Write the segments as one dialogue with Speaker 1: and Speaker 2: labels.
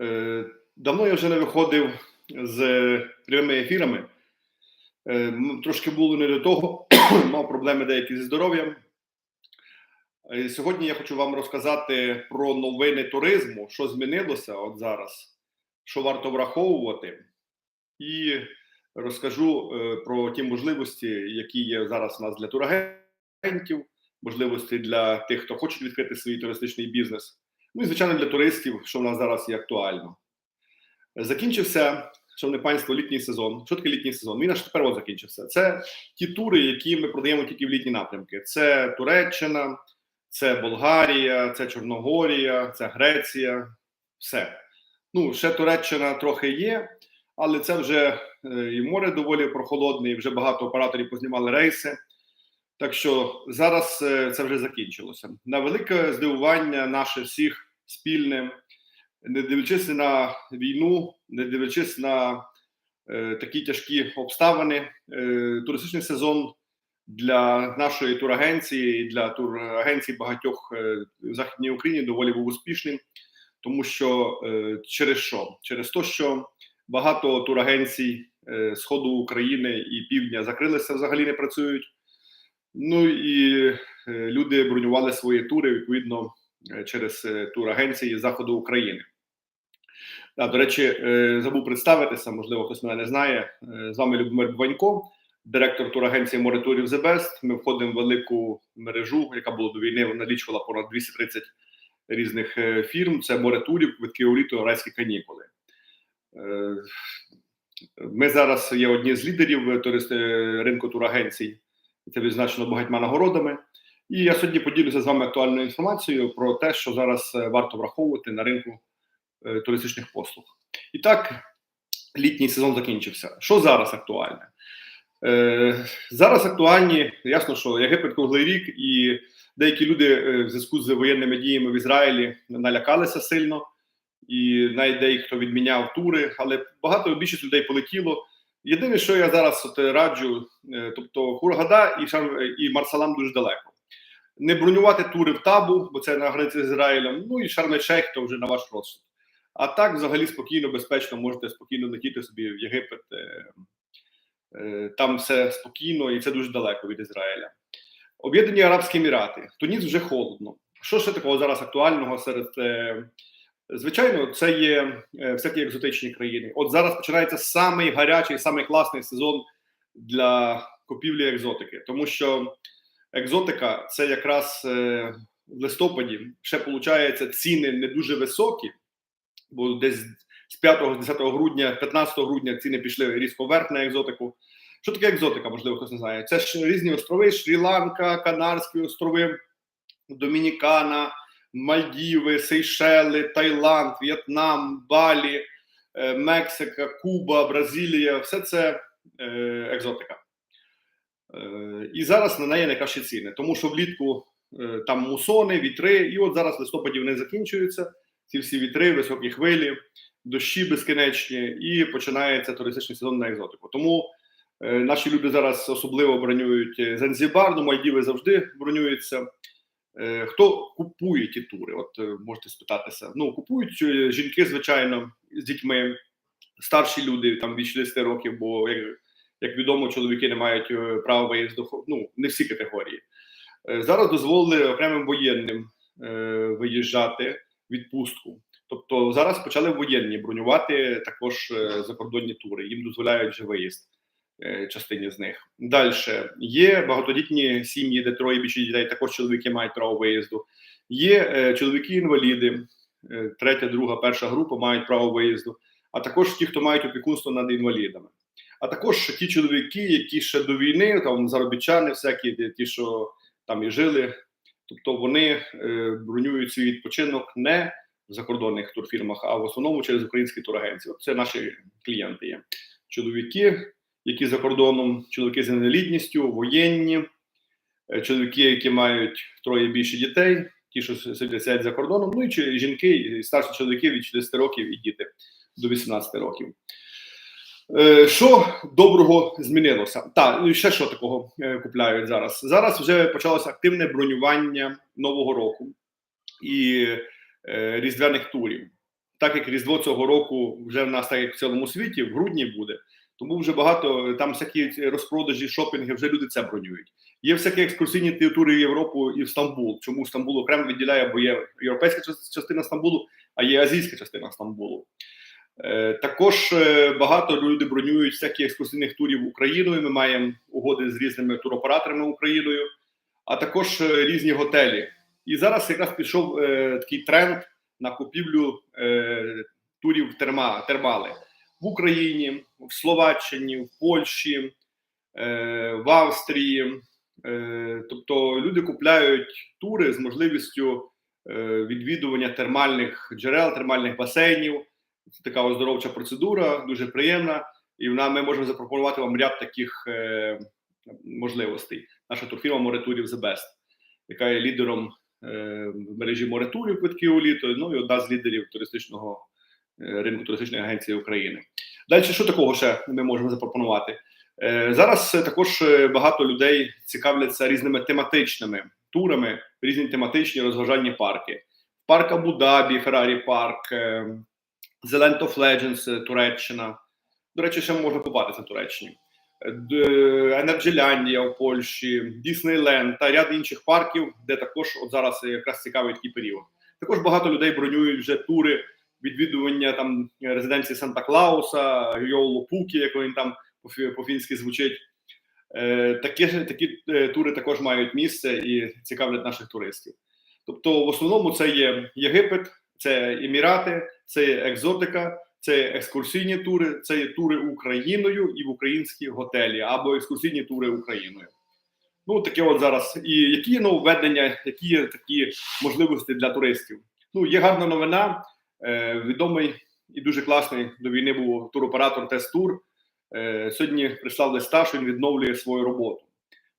Speaker 1: Е, Давно я вже не виходив з прямими ефірами. Е, Трошки було не до того, мав проблеми деякі зі здоров'ям. Е, Сьогодні я хочу вам розказати про новини туризму, що змінилося от зараз, що варто враховувати, і розкажу про ті можливості, які є зараз у нас для турагентів, можливості для тих, хто хоче відкрити свій туристичний бізнес. Ну і звичайно для туристів, що в нас зараз є актуально. Закінчився, шановне панство, літній сезон. Що таке літній сезон? Він аж тепер от закінчився. Це ті тури, які ми продаємо тільки в літні напрямки. Це Туреччина, це Болгарія, це Чорногорія, це Греція. Все. Ну, ще Туреччина трохи є, але це вже е, і море доволі прохолодне, і вже багато операторів познімали рейси. Так що зараз е, це вже закінчилося. На велике здивування наше всіх спільне, не дивлячись на війну, не дивлячись на е, такі тяжкі обставини, е, туристичний сезон для нашої турагенції і для турагенцій багатьох е, в Західній Україні доволі був успішним, тому що е, через що? Через те, що багато турагенцій е, сходу України і півдня закрилися, взагалі не працюють. Ну і е, люди бронювали свої тури відповідно е, через е, турагенції заходу України. Да, до речі, забув представитися, можливо, хтось мене не знає. З вами Любомир Бванько, директор турагенції Море Турів The Best. Ми входимо в велику мережу, яка була до війни, налічувала понад 230 різних фірм. Це море турів, квитки у літо, райські канікули. Ми зараз є одні з лідерів ринку турагенцій. Це відзначено багатьма нагородами. І я сьогодні поділюся з вами актуальною інформацією про те, що зараз е, варто враховувати на ринку е, туристичних послуг. І так, літній сезон закінчився. Що зараз актуальне? Е, зараз актуальні, ясно, що Єгипет круглий рік, і деякі люди е, в зв'язку з воєнними діями в Ізраїлі налякалися сильно, і навіть деякі відміняв тури, але багато більшість людей полетіло. Єдине, що я зараз от раджу, е, тобто Хургада і Шарм і Марсалам дуже далеко. Не бронювати тури в табу, бо це на границі з Ізраїлем. Ну і Шарм-Шейх, то вже на ваш розсуд. А так, взагалі, спокійно, безпечно можете спокійно летіти собі в Єгипет. е, е, Там все спокійно і це дуже далеко від Ізраїля. Об'єднані Арабські Емірати. Туніс вже холодно. Що ще такого зараз актуального серед е, Звичайно, це є е, всякі екзотичні країни. От зараз починається самий гарячий, самий класний сезон для купівлі екзотики, тому що екзотика це якраз е, в листопаді ще виходить ціни не дуже високі, бо десь з 5-10 грудня, 15 грудня ціни пішли різко вверх на екзотику. Що таке екзотика? Можливо, хтось не знає. Це ж різні острови: Шрі-Ланка, Канарські острови, Домінікана. Мальдіви, Сейшели, Таїланд, В'єтнам, Балі, е, Мексика, Куба, Бразилія все це е, екзотика. Е, і зараз на неї найкращі ціни, тому що влітку там мусони, вітри, і от зараз в листопаді вони закінчуються. Ці всі вітри, високі хвилі, дощі безкінечні, і починається туристичний сезон на екзотику. Тому наші люди зараз особливо бронюють Занзібар, ну Мальдіви завжди бронюються. Е, Хто купує ті тури? От е, можете спитатися. Ну, купують е, жінки, звичайно, з дітьми, старші люди там від 60 років, бо як, як відомо, чоловіки не мають права виїзду. Ну, не всі категорії. Зараз дозволили окремим воєнним виїжджати відпустку. Тобто зараз почали воєнні бронювати також закордонні тури. Їм дозволяють вже виїзд частині з них. Далі є багатодітні сім'ї, де троє більше дітей, також чоловіки мають право виїзду. Є е, чоловіки-інваліди, е, третя, друга, перша група мають право виїзду, а також ті, хто мають опікунство над інвалідами. А також ті чоловіки, які ще до війни, там заробітчани, всякі ті- що там і жили. Тобто вони е, бронюють свій відпочинок не в закордонних турфірмах, а в основному через українські турагенції. Це наші клієнти є. Чоловіки, які за кордоном, чоловіки з інвалідністю, воєнні, е, чоловіки, які мають троє більше дітей, ті, що сидять за кордоном, ну і жінки, і старші чоловіки від 60 років і діти до 18 років. Е, Що доброго змінилося? Так, ну і ще що такого е, купляють зараз? Зараз вже почалося активне бронювання нового року і е, різдвяних турів. так як Різдво цього року вже в нас, так як в цілому світі, в грудні буде. Тому вже багато там всякі розпродажі, шопінги, вже люди це бронюють. Є всякі екскурсійні тури в Європу і в Стамбул. Чому Стамбул окремо відділяє, бо є європейська частина Стамбулу, а є азійська частина Стамбулу. Е, також е, багато люди бронюють всякі екскурсійних турів Україною. Ми маємо угоди з різними туроператорами Україною, а також е, різні готелі. І зараз якраз пішов е, такий тренд на купівлю е, турів терма, термали в Україні, в Словаччині, в Польщі, е, в Австрії. Е, тобто люди купляють тури з можливістю е, відвідування термальних джерел, термальних басейнів. Це така оздоровча процедура, дуже приємна, і вона ми можемо запропонувати вам ряд таких можливостей. Наша турфірма Моретурів The Best, яка є лідером в мережі Моретурів квитків у літо, ну і одна з лідерів туристичного ринку туристичної агенції України. Далі, що такого ще ми можемо запропонувати? Е, зараз е, також е, багато людей цікавляться різними тематичними турами, різні тематичні розважальні парки. Парк Абу-Дабі, Феррарі Парк, е, The Land of Legends, е, Туреччина. До речі, ще можна купатися в Туреччині. Е, Енерджеляндія в Польщі, Діснейленд та ряд інших парків, де також от зараз якраз цікавий такий період. Також багато людей бронюють вже тури відвідування там резиденції Санта Клауса, Йолу Пукі, як він там по- по-фінськи звучить. Е, Такі, такі е, тури також мають місце і цікавлять наших туристів. Тобто, в основному це є Єгипет, це Емірати, це є екзотика, це є екскурсійні тури, це є тури Україною і в українські готелі або екскурсійні тури Україною. Ну, таке от зараз. І які нововведення, які є такі можливості для туристів? Ну, є гарна новина. Е, відомий і дуже класний до війни був туроператор Тест-Тур. Е, сьогодні прислав листа, що він відновлює свою роботу.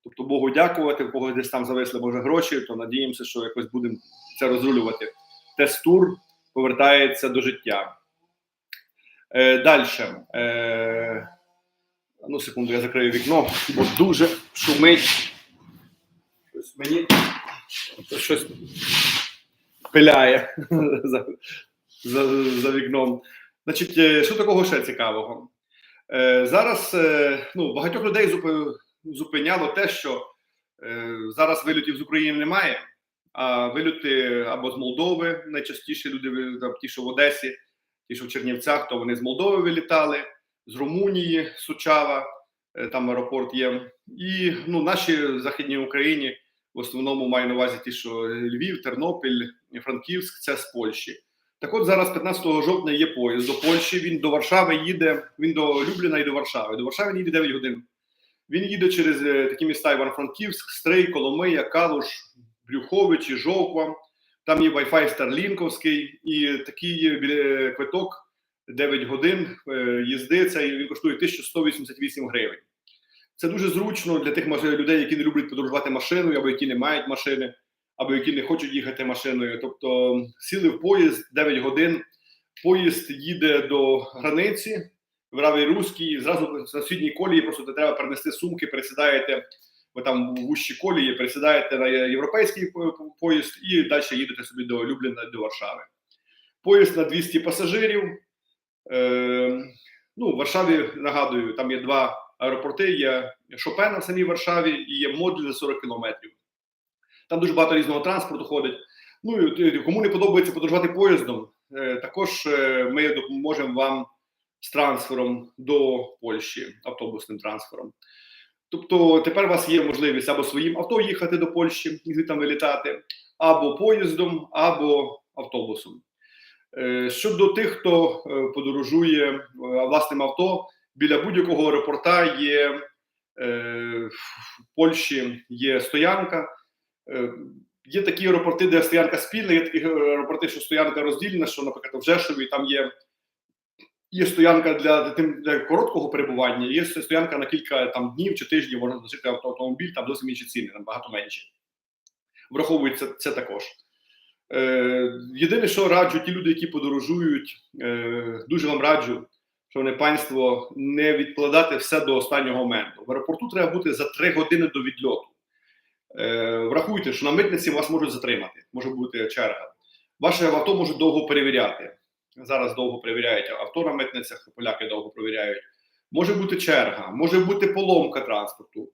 Speaker 1: Тобто Богу дякувати, в когось десь там зависли може гроші, то надіємося, що якось будемо це розрулювати. Тест-тур повертається до життя. Е, Далі. Ну, секунду, я закрию вікно, бо дуже шумить. Щось мені щось пиляє за, за, вікном. Значить, е, що такого ще цікавого? Е, зараз е, ну, багатьох людей зупиняло те, що е, зараз вильотів з України немає, а вильоти або з Молдови найчастіше люди там, ті, що в Одесі, ті, що в Чернівцях, то вони з Молдови вилітали, з Румунії, Сучава, е, там аеропорт є. І ну, наші в Західній Україні в основному маю на увазі ті, що Львів, Тернопіль, Франківськ це з Польщі. Так от зараз 15 жовтня є поїзд до Польщі. Він до Варшави їде. Він до Любліна і до Варшави. До Варшави він їде 9 годин. Він їде через е, такі міста Івано-Франківськ, Стрий, Коломия, Калуш, Брюховичі, Жовква. Там є Wi-Fi Старлінковський і такий квиток 9 годин е, їзди. Це він коштує 1188 гривень. Це дуже зручно для тих людей, які не люблять подорожувати машиною, або які не мають машини, або які не хочуть їхати машиною. Тобто сіли в поїзд 9 годин. Поїзд їде до границі в Равій Руській, зразу на сусідній колії просто треба перенести сумки, пересідаєте ви там в вущі колії, пересідаєте на європейський по- по- поїзд і далі їдете собі до Любліна до Варшави. Поїзд на 200 пасажирів. Е, ну, в Варшаві нагадую, там є два аеропорти: є Шопена в самій Варшаві і є модуль за 40 кілометрів. Там дуже багато різного транспорту ходить. Ну і кому не подобається подорожувати поїздом, е, також е, ми допоможемо вам з трансфером до Польщі, автобусним трансфером. Тобто тепер у вас є можливість або своїм авто їхати до Польщі і звідти вилітати, або поїздом, або автобусом. Е, Щодо тих, хто подорожує власним авто, біля будь-якого аеропорта є в Польщі є стоянка. Е, Є такі аеропорти, де стоянка спільна, є такі аеропорти, що стоянка роздільна, що, наприклад, в Жешові там є, є стоянка для, для, короткого перебування, є стоянка на кілька там, днів чи тижнів, можна залишити авто- автомобіль, там зовсім інші ціни, там багато менші. Враховується це також. Е, єдине, що раджу, ті люди, які подорожують, е, дуже вам раджу, шановне панство, не відкладати все до останнього моменту. В аеропорту треба бути за три години до відльоту. Е, врахуйте, що на митниці вас можуть затримати, може бути черга. Ваше авто можуть довго перевіряти. зараз довго перевіряють авто на митницях, поляки довго перевіряють. Може бути черга, може бути поломка транспорту.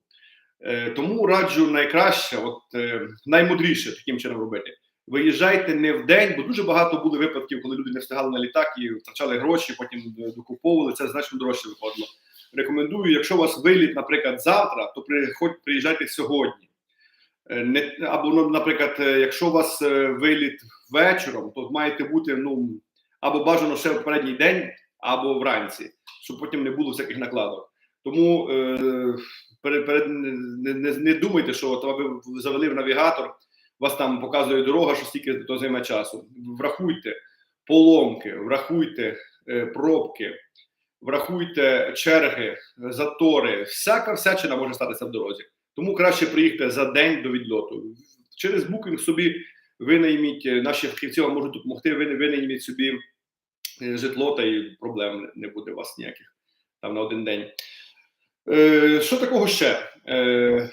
Speaker 1: Е, Тому раджу найкраще, от е, наймудріше таким чином робити. Виїжджайте не в день, бо дуже багато було випадків, коли люди не встигали на літак і втрачали гроші, потім докуповували. Це значно дорожче виходило. Рекомендую, якщо у вас виліт, наприклад, завтра, то приїжджайте сьогодні. Е, Не, або, ну, наприклад, е, якщо у вас е, виліт вечором, то маєте бути ну або бажано ще в передній день, або вранці, щоб потім не було всяких накладок. Тому перед, перед, не, не, не думайте, що от ви завели в навігатор, вас там показує дорога, що стільки то займе часу. Врахуйте поломки, врахуйте пробки, врахуйте черги, затори. Всяка всячина може статися в дорозі. Тому краще приїхати за день до відльоту. Через букінг собі винайміть, е, наші фахівці вам можуть допомогти, винайміть собі е, житло, та і проблем не буде у вас ніяких там на один день. Е, що такого ще? Е,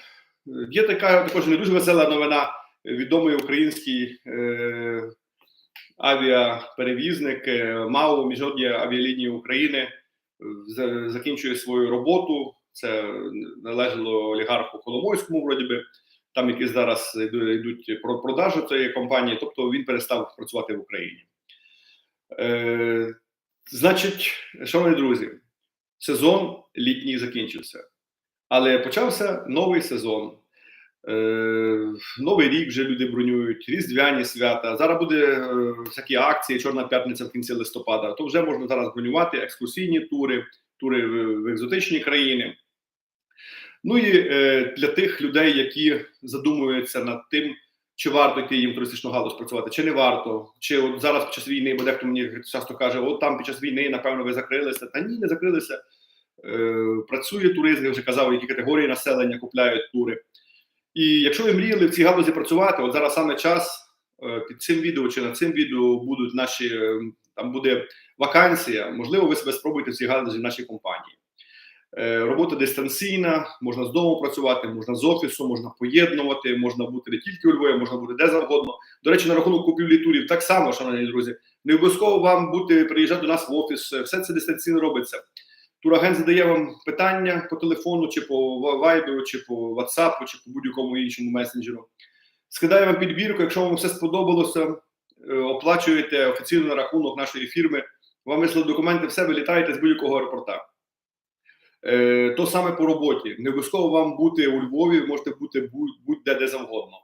Speaker 1: є така також не дуже весела новина. Відомий український е, авіаперевізник е, МАУ Міжнародні авіалінії України закінчує свою роботу. Це належало олігарху Коломойському, вроді би. Там якісь зараз йду- йдуть про продажу цієї компанії, тобто він перестав працювати в Україні. Е, значить, шановні друзі, сезон літній закінчився, але почався новий сезон. Е, Новий рік вже люди бронюють, різдвяні свята. Зараз буде е, всякі акції, Чорна п'ятниця в кінці листопада. То вже можна зараз бронювати екскурсійні тури, тури в екзотичні країни. Ну і е, для тих людей, які задумуються над тим, чи варто йти їм в туристичну галузь працювати, чи не варто, чи от зараз під час війни, бо дехто мені часто каже: от там під час війни, напевно, ви закрилися. Та ні, не закрилися. Е, працює туризм, я вже казав, які категорії населення купляють тури. І якщо ви мріяли в цій галузі працювати, от зараз саме час е, під цим відео чи над цим відео будуть наші е, там буде вакансія. Можливо, ви себе спробуєте в цій галузі в нашій компанії. Е, Робота дистанційна, можна з дому працювати, можна з офісу, можна поєднувати, можна бути не тільки у Львові, можна бути де завгодно. До речі, на рахунок купівлі турів так само, шановні друзі, не обов'язково вам бути приїжджати до нас в офіс. Все це дистанційно робиться. Турагент задає вам питання по телефону, чи по вайберу, чи по WhatsApp, чи по будь-якому іншому месенджеру. Скидає вам підбірку, якщо вам все сподобалося, е, оплачуєте офіційно на рахунок нашої фірми, вам вислали документи, все, ви літаєте з будь-якого аеропорта. Е, То саме по роботі. Не обов'язково вам бути у Львові, ви можете бути будь- будь-де де завгодно.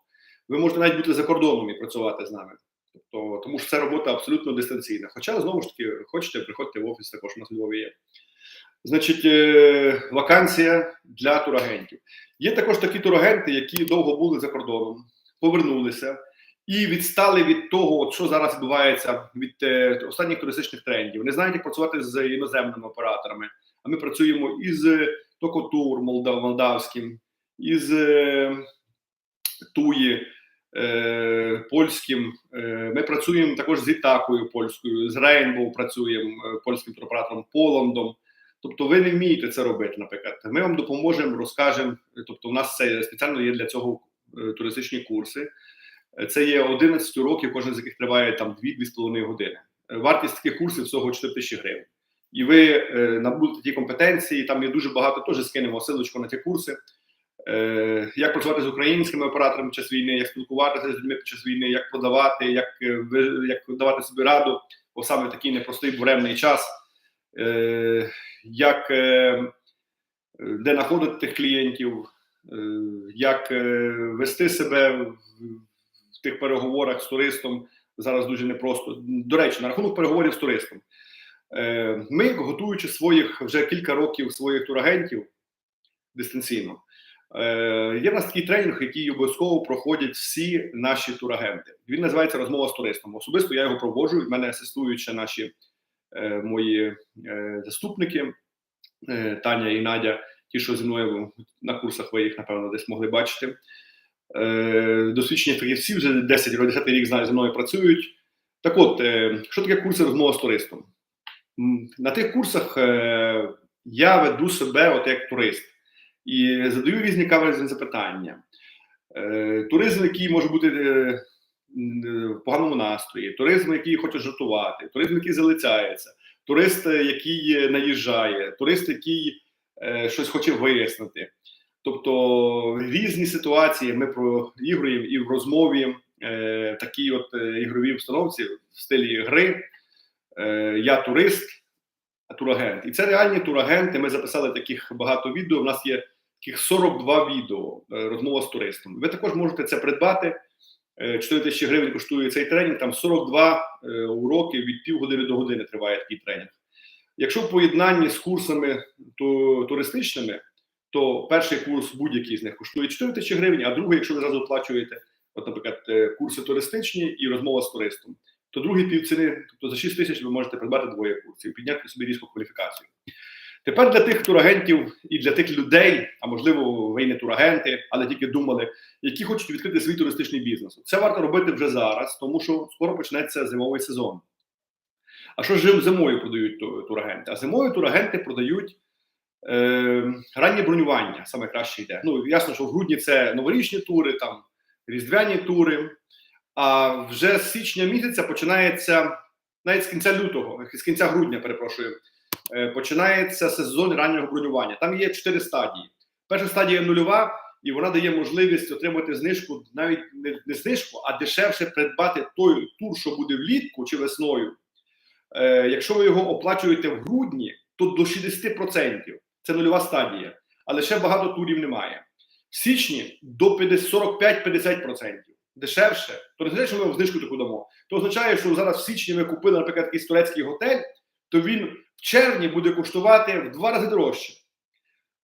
Speaker 1: Ви можете навіть бути за кордоном і працювати з нами. Тобто, тому що це робота абсолютно дистанційна. Хоча, знову ж таки, хочете, приходьте в офіс, також у нас в Львові є. Значить, е, вакансія для турагентів. Є також такі турагенти, які довго були за кордоном, повернулися і відстали від того, що зараз відбувається від е, останніх туристичних трендів. Не знають, як працювати з іноземними операторами. А ми працюємо із е, Токотур Молдавським, із е, Туї е, польським. Ми працюємо також з Ітакою польською, з Рейнбоу працюємо польським туроператором Поландом. Тобто ви не вмієте це робити, наприклад. Ми вам допоможемо, розкажемо. Тобто, у нас це спеціально є для цього туристичні курси. Це є 11 уроків, кожен з яких триває там 2-2,5 години. Вартість таких курсів всього 4 тисячі гривень. І ви е, набудете ті компетенції. Там є дуже багато, теж скинемо силочку на ті курси. Е, як працювати з українськими операторами під час війни, як спілкуватися з людьми під час війни, як продавати, як, е, як давати собі раду, бо саме такий непростий буремний час. Як де знаходити тих клієнтів, як вести себе в тих переговорах з туристом зараз дуже непросто. До речі, на рахунок переговорів з туристом. Е, Ми, готуючи своїх вже кілька років своїх турагентів дистанційно, е, є в нас такий тренінг, який обов'язково проходять всі наші турагенти. Він називається Розмова з туристом. Особисто я його проводжу. В мене асистують ще наші е, мої заступники Таня і Надя, ті, що зі мною на курсах ви їх, напевно, десь могли бачити. Е, Досвідчені фахівці вже 10 10 рік зі мною працюють. Так от, що таке курси розмова з туристом? На тих курсах е, я веду себе от як турист і задаю різні каверзні запитання. Е, Туризм, який може бути е, в поганому настрої, туризм, який хоче жартувати, туризм, який залицяється, турист, який наїжджає, турист, який щось хоче вияснити. Тобто різні ситуації ми проігруємо і в розмові е, такій от ігровій обстановці в стилі гри. Е, я турист, турагент. І це реальні турагенти. Ми записали таких багато відео. У нас є таких 42 відео е, розмова з туристом. Ви також можете це придбати. Е, 4 тисячі гривень коштує цей тренінг. Там 42 е, уроки від півгодини до години триває такий тренінг. Якщо в поєднанні з курсами ту- туристичними, то перший курс будь-який з них коштує 4 тисячі гривень, а другий, якщо ви зразу оплачуєте, от, наприклад, е, курси туристичні і розмова з туристом, то другий півціни, тобто за 6 тисяч ви можете придбати двоє курсів, підняти собі різку кваліфікацію. Тепер для тих турагентів і для тих людей, а можливо, ви не турагенти, але тільки думали, які хочуть відкрити свій туристичний бізнес. Це варто робити вже зараз, тому що скоро почнеться зимовий сезон. А що ж зимою продають турагенти? А зимою турагенти продають е, раннє бронювання, саме краще йде. Ну, ясно, що в грудні це новорічні тури, там різдвяні тури. А вже з січня місяця починається, навіть з кінця лютого, з кінця грудня, перепрошую, е, починається сезон раннього бронювання. Там є чотири стадії. Перша стадія нульова, і вона дає можливість отримати знижку, навіть не, не знижку, а дешевше придбати той тур, що буде влітку чи весною. Е, якщо ви його оплачуєте в грудні, то до 60%. Це нульова стадія. Але ще багато турів немає. В січні до 45-50%. Дешевше, то не означає, що ми вам знижку таку дамо. То означає, що зараз в січні ми купили, наприклад, якийсь турецький готель, то він в червні буде коштувати в два рази дорожче.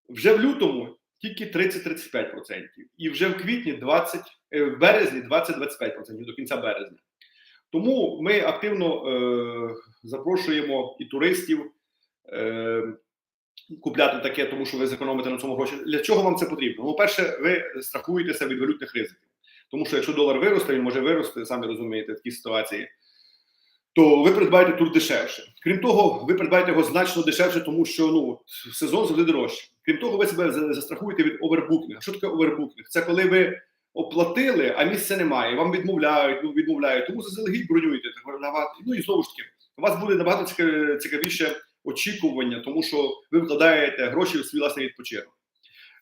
Speaker 1: Вже в лютому тільки 30-35%. І вже в квітні 20, е, в березні 20-25% до кінця березня. Тому ми активно е, запрошуємо і туристів е, купляти таке, тому що ви зекономите на цьому гроші. Для чого вам це потрібно? Ну, перше, ви страхуєтеся від валютних ризиків. Тому що якщо долар виросте, він може вирости, самі розумієте, в такій ситуації, то ви придбаєте тур дешевше. Крім того, ви придбаєте його значно дешевше, тому що ну, сезон завжди дорожче. Крім того, ви себе застрахуєте від овербукінга. Що таке овербукінг? Це коли ви оплатили, а місця немає, вам відмовляють, ну відмовляють, тому заздалегідь бронюєте. виглядати. Ну і знову ж таки, у вас буде набагато цікавіше очікування, тому що ви вкладаєте гроші в свій власний відпочинок.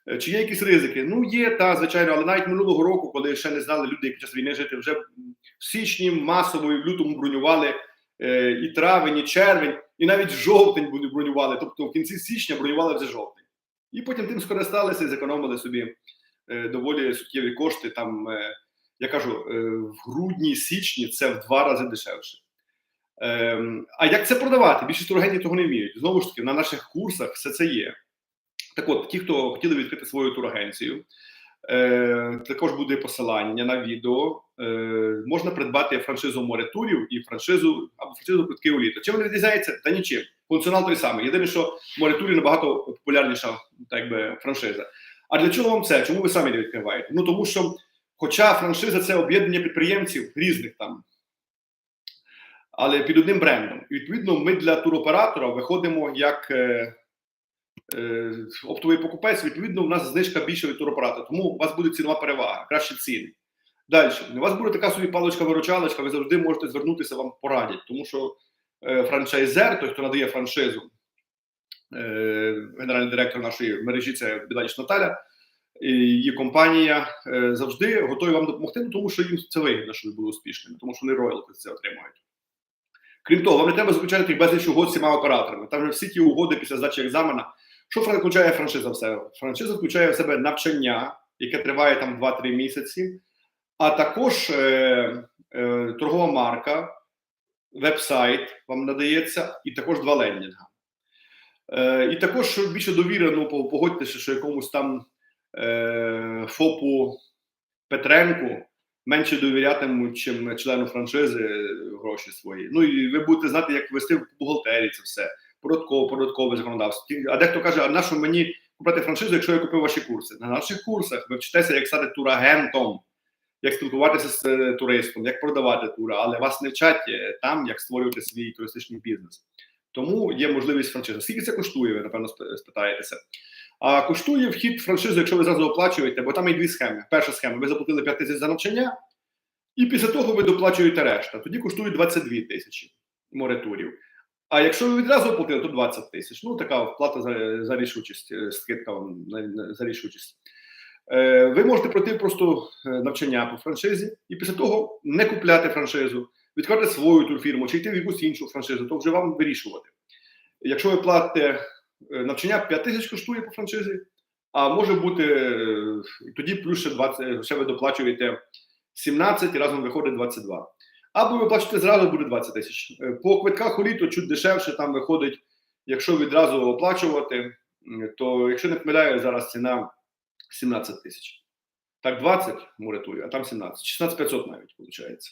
Speaker 1: Е, Чи є якісь ризики? Ну є та звичайно, але навіть минулого року, коли ще не знали люди, як під час війни жити, вже в січні масово і в лютому бронювали е, і травень, і червень, і навіть жовтень бронювали. Тобто в кінці січня бронювали вже жовтень. І потім тим скористалися і зекономили собі е, доволі суттєві кошти. Там я кажу, в грудні, січні це в два рази дешевше. Ем, а як це продавати? Більшість турагентів того не вміють. Знову ж таки, на наших курсах все це є. Так от, ті, хто хотіли відкрити свою турагенцію, е, також буде посилання на відео. Е, можна придбати франшизу море турів і франшизу або франшизу квитки у літо. Чим вони відрізняються? Та нічим. Функціонал той самий. Єдине, що море турів набагато популярніша так би, франшиза. А для чого вам це? Чому ви самі не відкриваєте? Ну тому що, хоча франшиза це об'єднання підприємців різних там, але під одним брендом. І відповідно, ми для туроператора виходимо як е, оптовий покупець. Відповідно, у нас знижка більше від туроператора. Тому у вас буде цінова перевага, кращі ціни. Далі, у вас буде така собі паличка-виручалочка, ви завжди можете звернутися, вам порадять, тому що е, франчайзер, той, хто надає франшизу, е, генеральний директор нашої мережі, це Біданіч Наталя, її компанія е, завжди готові вам допомогти, ну, тому що їм це вигідно, що ви були успішними, тому що вони роялти це отримують. Крім того, вам не треба заключати безліч угод з всіма операторами. Там вже всі ті угоди після здачі екзамена. Що включає франшиза в себе? Франшиза включає в себе навчання, яке триває там 2-3 місяці, а також е, е, торгова марка, веб-сайт вам надається, і також два лендінга. Е, і також більше довіри, ну погодьтеся, що якомусь там е, ФОПу Петренку менше довірятимуть, чим члену франшизи е, гроші свої. Ну і ви будете знати, як вести в бухгалтерії це все, податково, податкове законодавство. А дехто каже, а на що мені купити франшизу, якщо я купив ваші курси? На наших курсах ви вчитеся, як стати турагентом, як спілкуватися з е, туристом, як продавати тури, але вас не вчать е, там, як створювати свій туристичний бізнес. Тому є можливість франшизи. Скільки це коштує, ви напевно спитаєтеся. А коштує вхід франшизу, якщо ви зразу оплачуєте, бо там є дві схеми. Перша схема: ви заплатили 5 тисяч за навчання, І після того ви доплачуєте решта. Тоді коштує 22 тисячі мораторів. А якщо ви відразу оплатили, то 20 тисяч. Ну, така вплата за, за рішучість, е, скидка вам за рішучість. Е, ви можете пройти просто е, навчання по франшизі і після того не купляти франшизу, відкривати свою турфірму чи йти в якусь іншу франшизу, то вже вам вирішувати. Якщо ви платите е, навчання 5 тисяч коштує по франшизі, а може бути тоді плюс ще 20, ще ви доплачуєте 17 і разом виходить 22. Або ви плачете зразу буде 20 тисяч. Е, По квитках у літо чуть дешевше, там виходить, якщо відразу оплачувати, то якщо не помиляю, зараз ціна 17 тисяч. Так, 20 мораторію, а там 17. 16 500 навіть виходить.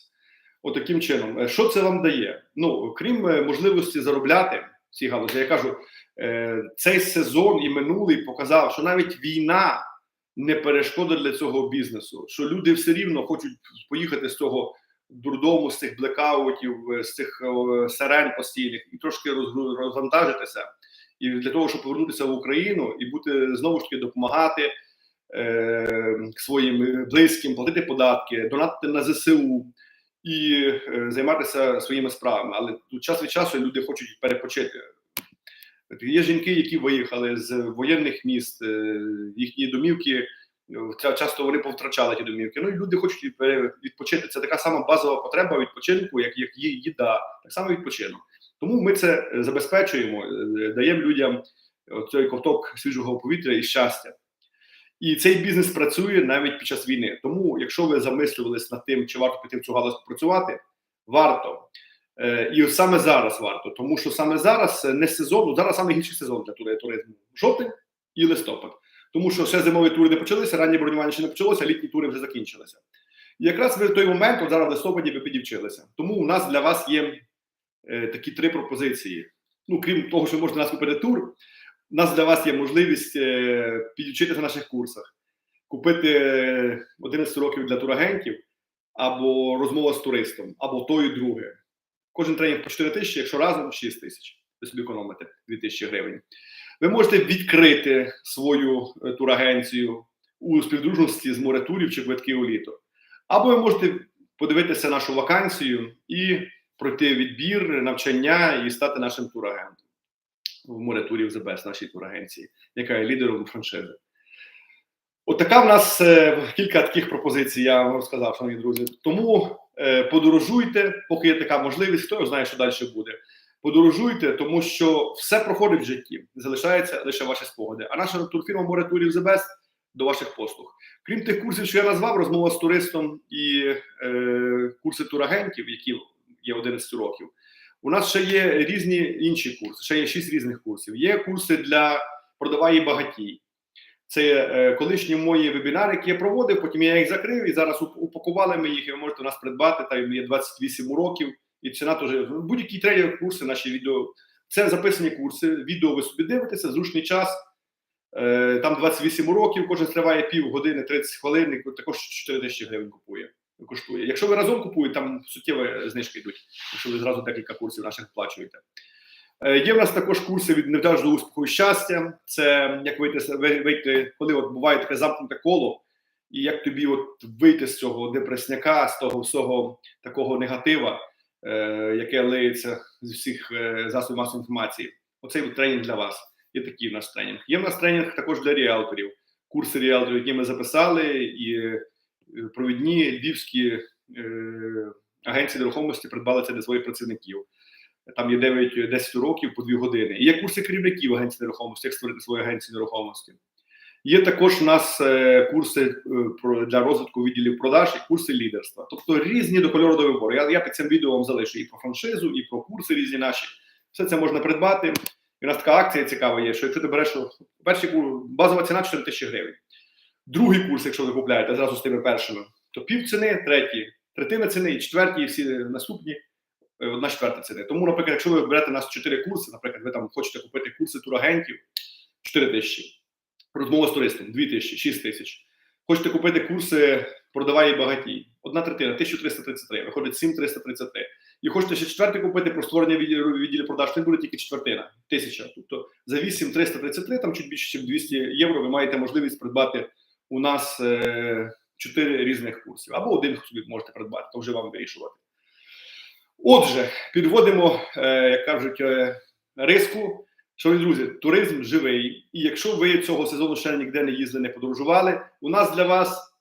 Speaker 1: Отаким чином. Е, Що це вам дає? Ну, крім е, можливості заробляти в цій галузі, я кажу, цей сезон і минулий показав, що навіть війна не перешкода для цього бізнесу, що люди все рівно хочуть поїхати з цього дурдому, з цих блекаутів, е, з цих е, сирен постійних і трошки розвантажитися. І для того, щоб повернутися в Україну і бути знову ж таки допомагати е, своїм близьким, платити податки, донатити на ЗСУ і е, займатися своїми справами. Але тут час від часу люди хочуть перепочити. Є жінки, які виїхали з воєнних міст, е, їхні домівки. Е, ча- Часто вони повтрачали ті домівки. Ну і люди хочуть відпочити. Це така сама базова потреба відпочинку, як, як є їда, так само відпочинок. Тому ми це е, забезпечуємо, е, даємо людям цей ковток свіжого повітря і щастя. І цей бізнес працює навіть під час війни. Тому, якщо ви замислювались над тим, чи варто піти в цю галузь працювати, варто. Е, І саме зараз варто, тому що саме зараз е, не сезон, ну, зараз саме гірший сезон для тури- туризму. Жовтень і листопад. Тому що ще зимові тури не почалися, ранні бронювання ще не почалося, літні тури вже закінчилися. І якраз ви в той момент, от зараз в листопаді, ви підівчилися. Тому у нас для вас є е, такі три пропозиції. Ну, крім того, що можете нас купити тур, у нас для вас є можливість е, підучитися на наших курсах, купити е, 11 років для турагентів, або розмова з туристом, або то і друге. Кожен тренінг по 4 тисячі, якщо разом 6 тисяч. Ви собі економите 2 тисячі гривень. Ви можете відкрити свою е, турагенцію у співдружності з море-турів чи квитки у літо. Або ви можете подивитися нашу вакансію і пройти відбір, навчання і стати нашим турагентом в море-турів ЗБС, нашій турагенції, яка є лідером франшизи. От в нас е, кілька таких пропозицій, я вам розказав, шановні друзі. Тому е, подорожуйте, поки є така можливість, хто знає, що далі буде. Подорожуйте, тому що все проходить в житті, залишаються лише ваші спогади. А наша турфірма море турів The Best до ваших послуг. Крім тих курсів, що я назвав, розмова з туристом і е, курси турагентів, які є 11 років. У нас ще є різні інші курси, ще є 6 різних курсів. Є курси для продавай і багатій. Це е, колишні мої вебінари, які я проводив, потім я їх закрив і зараз упакували ми їх, і ви можете у нас придбати. Там є 28 уроків, і ціна теж будь-які тренінг курси, наші відео. Це записані курси. Відео ви собі дивитеся, зручний час. Е, Там 28 уроків, кожен триває пів години, 30 хвилин, також 4 тисячі гривень купує. Коштує. Якщо ви разом купуєте, там суттєві знижки йдуть, якщо ви зразу декілька курсів наших оплачуєте. Е, Є в нас також курси від невдаж успіху і щастя. Це як вийти, вийти, коли от буває таке замкнуте коло, і як тобі от вийти з цього депресняка, з того всього такого негатива, яке лиється з всіх е, засобів масової інформації. Оцей тренінг для вас. Є такий у нас тренінг. Є в нас тренінг також для ріелторів. Курси ріелторів, які ми записали, і е, провідні львівські е, агенції нерухомості придбали це для своїх працівників. Там є 9-10 років по 2 години. І є курси керівників агенцій нерухомості, як створити свою агенцію нерухомості. Є також у нас е, курси е, для розвитку відділів продаж і курси лідерства. Тобто різні до кольору до вибору. Я, я під цим відео вам залишу і про франшизу, і про курси різні наші. Все це можна придбати. І у нас така акція цікава є, що якщо ти береш перший курс, базова ціна 4 тисячі гривень. Другий курс, якщо ви купляєте зразу з тими першими, то пів ціни, третій, третина ціни, і четверті, і всі наступні е, одна четверта ціни. Тому, наприклад, якщо ви берете у нас 4 курси, наприклад, ви там хочете купити курси турагентів 4 тисячі, розмова з туристом 2 тисячі, 6 тисяч. Хочете купити курси продавай і багатій, одна третина, 1333, виходить 7333. І хочете ще четвертий купити про створення відділу продаж, то буде тільки четвертина, тисяча. Тобто за 8333, там чуть більше, ніж 200 євро, ви маєте можливість придбати у нас е, чотири різних курсів. Або один собі можете придбати, то вже вам вирішувати. Отже, підводимо, е, як кажуть, е, риску. Шановні друзі, туризм живий. І якщо ви цього сезону ще ніде не їздили, не подорожували, у нас для вас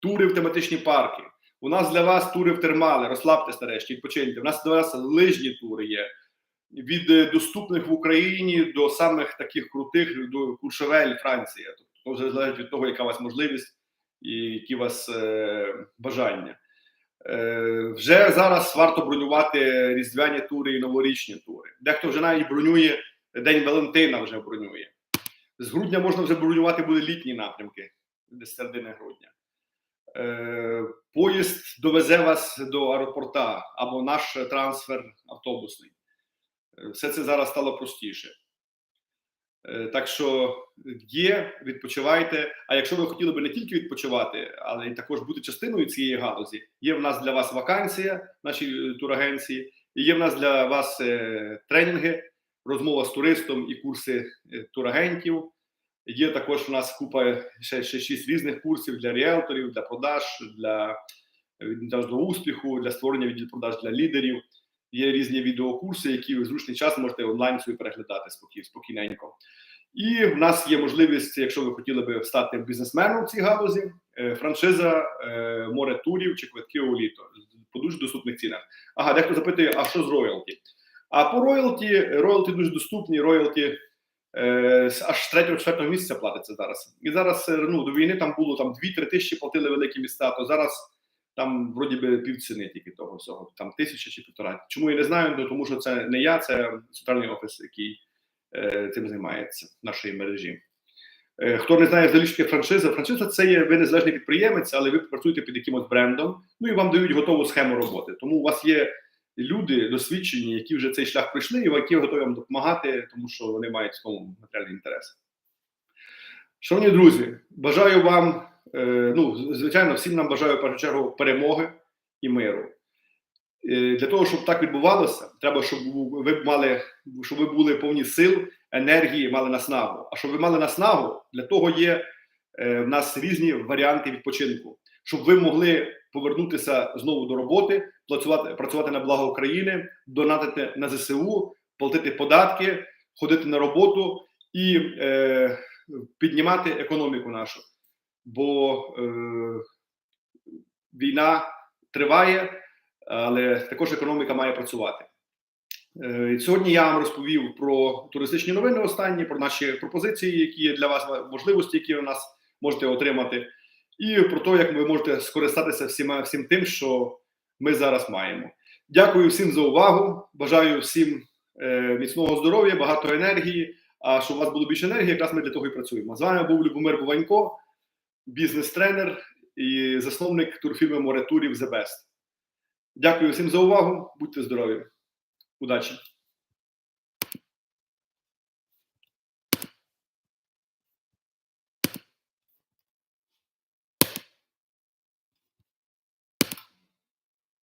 Speaker 1: тури в тематичні парки. У нас для вас тури в термали, розслабтесь нарешті, відпочиньте. У нас для вас лижні тури є. Від е, доступних в Україні до самих таких крутих до Куршевель, Франція. Тобто вже залежить від того, яка у вас можливість і які у вас е, бажання. Е, вже зараз варто бронювати різдвяні тури і новорічні тури. Дехто вже навіть бронює День Валентина, вже бронює. З грудня можна вже бронювати буде літні напрямки десь середини грудня. Е, поїзд довезе вас до аеропорта або наш трансфер автобусний. Е, Все це зараз стало простіше. Е, Так що є, відпочивайте. А якщо ви хотіли би не тільки відпочивати, але й також бути частиною цієї галузі, є в нас для вас вакансія, е, турагенції, і є в нас для вас е, тренінги, розмова з туристом і курси е, турагентів. Є також у нас купа ще, ще шість різних курсів для ріелторів, для продаж, для для до успіху, для створення відділ продаж для лідерів. Є різні відеокурси, які ви зручний час можете онлайн собі переглядати спокій, спокійненько. І в нас є можливість, якщо ви хотіли би стати бізнесменом в цій галузі, е, франшиза е, море турів чи квитки у літо по дуже доступних цінах. Ага, дехто запитує, а що з роялті? А по роялті, роялті дуже доступні, роялті е, аж третього четвертого місяця платиться зараз. І зараз е, ну, до війни там було там 2-3 тисячі платили великі міста, то зараз там вроді би півціни тільки того всього, там тисяча чи півтора. Чому я не знаю? Ну, тому що це не я, це центральний офіс, який е, цим займається в нашої мережі. Е, хто не знає взагалі, що франшиза, франшиза це є ви незалежний підприємець, але ви працюєте під якимось брендом, ну і вам дають готову схему роботи. Тому у вас є люди досвідчені, які вже цей шлях пройшли, і які готові вам допомагати, тому що вони мають в тому матеріальний інтерес. Шановні друзі, бажаю вам, е, ну, звичайно, всім нам бажаю в першу чергу перемоги і миру. Е, Для того, щоб так відбувалося, треба, щоб ви мали, щоб ви були повні сил, енергії, мали наснагу. А щоб ви мали наснагу, для того є е, в нас різні варіанти відпочинку, щоб ви могли повернутися знову до роботи, працювати, працювати на благо України, донатити на ЗСУ, платити податки, ходити на роботу і е, піднімати економіку нашу. Бо е, війна триває, але також економіка має працювати. Е, Сьогодні я вам розповів про туристичні новини останні, про наші пропозиції, які є для вас можливості, які ви у нас можете отримати, і про те, як ви можете скористатися всіма всім тим, що ми зараз маємо. Дякую всім за увагу. Бажаю всім е, міцного здоров'я, багато енергії. А щоб у вас було більше енергії, якраз ми для того і працюємо. З вами був Любомир Буванько, бізнес-тренер і засновник турфірми Моретурів The Best. Дякую всім за увагу. Будьте здорові. Удачі!